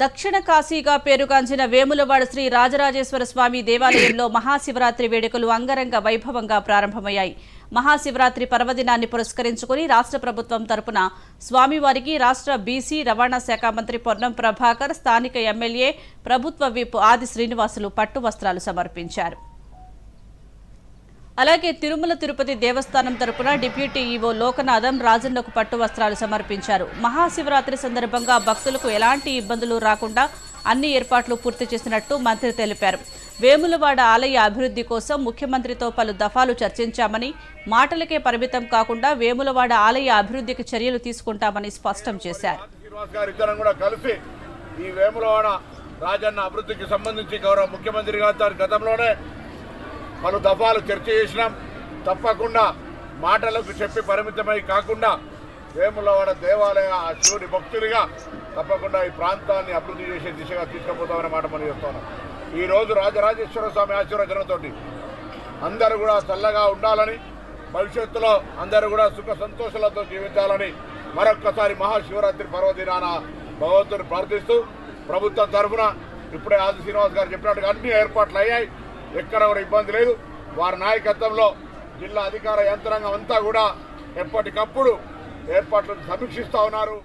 దక్షిణ కాశీగా పేరుగాంచిన వేములవాడ శ్రీ రాజరాజేశ్వర స్వామి దేవాలయంలో మహాశివరాత్రి వేడుకలు అంగరంగ వైభవంగా ప్రారంభమయ్యాయి. మహాశివరాత్రి పర్వదినాన్ని పురస్కరించుకుని రాష్ట్ర ప్రభుత్వం తరపున స్వామివారికి రాష్ట్ర బీసీ రవాణా శాఖ మంత్రి పొన్నం ప్రభాకర్ స్థానిక ఎమ్మెల్యే ప్రభుత్వ విప్ ఆది శ్రీనివాసులు పట్టు వస్త్రాలు సమర్పించారు. అలాగే తిరుమల తిరుపతి దేవస్థానం తరపున డిప్యూటీ ఈవో లోకనాథం రాజన్నకు పట్టు వస్త్రాలు సమర్పించారు. మహాశివరాత్రి సందర్భంగా భక్తులకు ఎలాంటి ఇబ్బందులు రాకుండా అన్ని ఏర్పాట్లు పూర్తి చేసినట్టు మంత్రి తెలిపారు. వేములవాడ ఆలయ అభివృద్ధి కోసం ముఖ్యమంత్రితో పలు దఫాలు చర్చించామని మాటలకే పరిమితం కాకుండా వేములవాడ ఆలయ అభివృద్ధికి చర్యలు తీసుకుంటామని స్పష్టం చేశారు. ఈ వేములవాడ రాజన్న అభివృద్ధికి సంబంధించి గౌరవ ముఖ్యమంత్రి గారు గతంలోనే పలు దఫాలు చర్చ చేసినాం. తప్పకుండా మాటలకు చెప్పి పరిమితమై కాకుండా వేములవాడ దేవాలయ ఆ శివుడి భక్తులుగా తప్పకుండా ఈ ప్రాంతాన్ని అభివృద్ధి చేసే దిశగా తీసుకుపోతామనే మాట మనం చెప్తున్నాం. ఈ రోజు రాజరాజేశ్వర స్వామి ఆశీర్వచనంతో అందరూ కూడా చల్లగా ఉండాలని భవిష్యత్తులో అందరూ కూడా సుఖ సంతోషాలతో జీవించాలని మరొక్కసారి మహాశివరాత్రి పర్వదినాన భగవంతుని ప్రార్థిస్తూ ప్రభుత్వం తరఫున ఇప్పుడే ఆది శ్రీనివాస్ గారు చెప్పినట్టుగా అన్ని ఏర్పాట్లు అయ్యాయి. ఎక్కడ కూడా ఇబ్బంది లేదు. వారి నాయకత్వంలో జిల్లా అధికార యంత్రాంగం అంతా కూడా ఎప్పటికప్పుడు ఏర్పాట్లను సమీక్షిస్తూ ఉన్నారు.